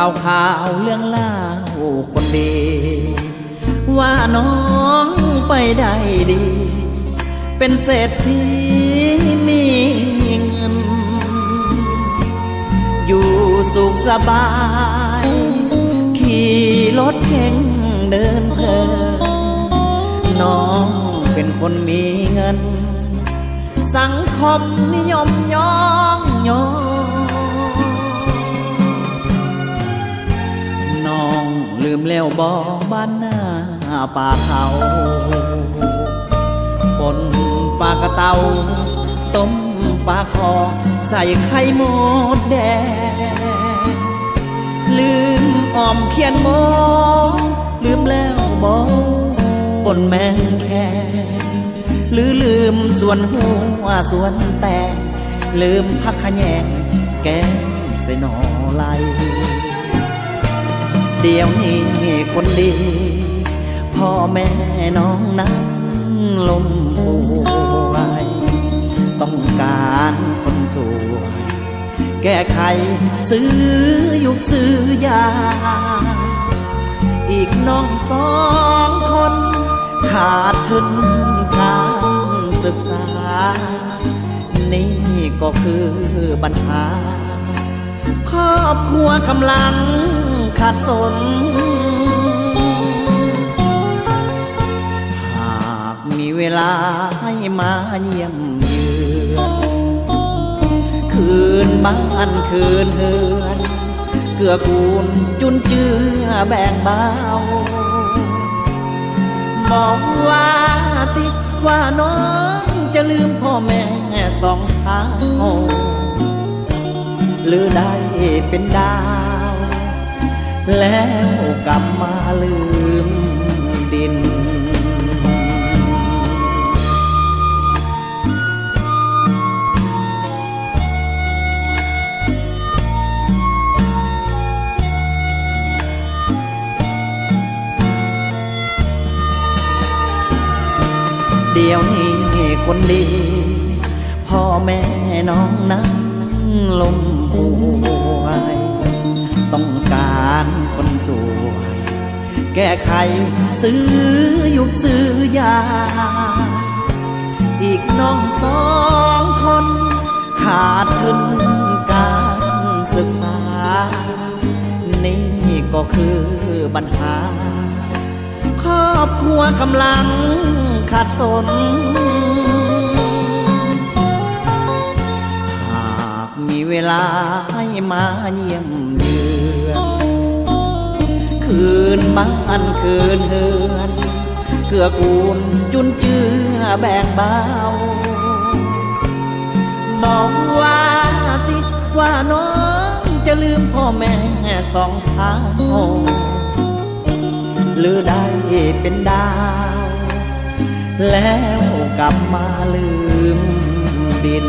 ข่าวข่าวเรื่องเล่าคนดี ว่าน้องไปได้ดี เป็นเศรษฐีมีเงิน อยู่สุขสบาย ขี่รถเก่งเดินเพลินน้องเป็นคนมีเงิน สังคมนิยมยองยอ บอบ้านหน้าป่าเขาปนปลากระเตาต้มปลาคอใส่ไข่หมดแดงลืมอ้อมเขียนโมลืมแล้วบอปนแมงแคหรือลืมส่วนหัวส่วนแต่ลืมพักขะแยงแกงใส่หนอไหล เดี๋ยวนี้คนดี พ่อแม่น้องนั้นลมป่วยต้องการคนสวยแก้ไขซื้อยุกซื้อยา อีกน้องสองคน ขาดทุนการศึกษา นี่ก็คือปัญหา ครอบครัวกำลัง ขาดสน หากมีเวลาให้มาเยี่ยมเยือน คืนบ้านคืนเฮือนเกื้อกูลจุนเจือแบ่งเบาบอกว่าติว่าน้องจะลืมพ่อแม่สองเท้าหรือได้เป็นดาว แล้วกลับมาลืมดินเดี๋ยวนี้คนดี พ่อแม่น้องนั้นลมป่ สวย แก้ไขซื้อยุกซื้อยา อีกน้องสองคน ขาดทุนการศึกษา นี่ก็คือปัญหา ครอบครัวกำลังขาดสนหากมีเวลาให้มาเยี่ยมเยือน คืนบ้านคืนเฮือนเกื้อกูลจุนเจือแบ่งเบาบอกว่าติว่าน้องจะลืมพ่อแม่สองเท้าหรือได้เป็นดาว แล้วกลับมาลืมดิน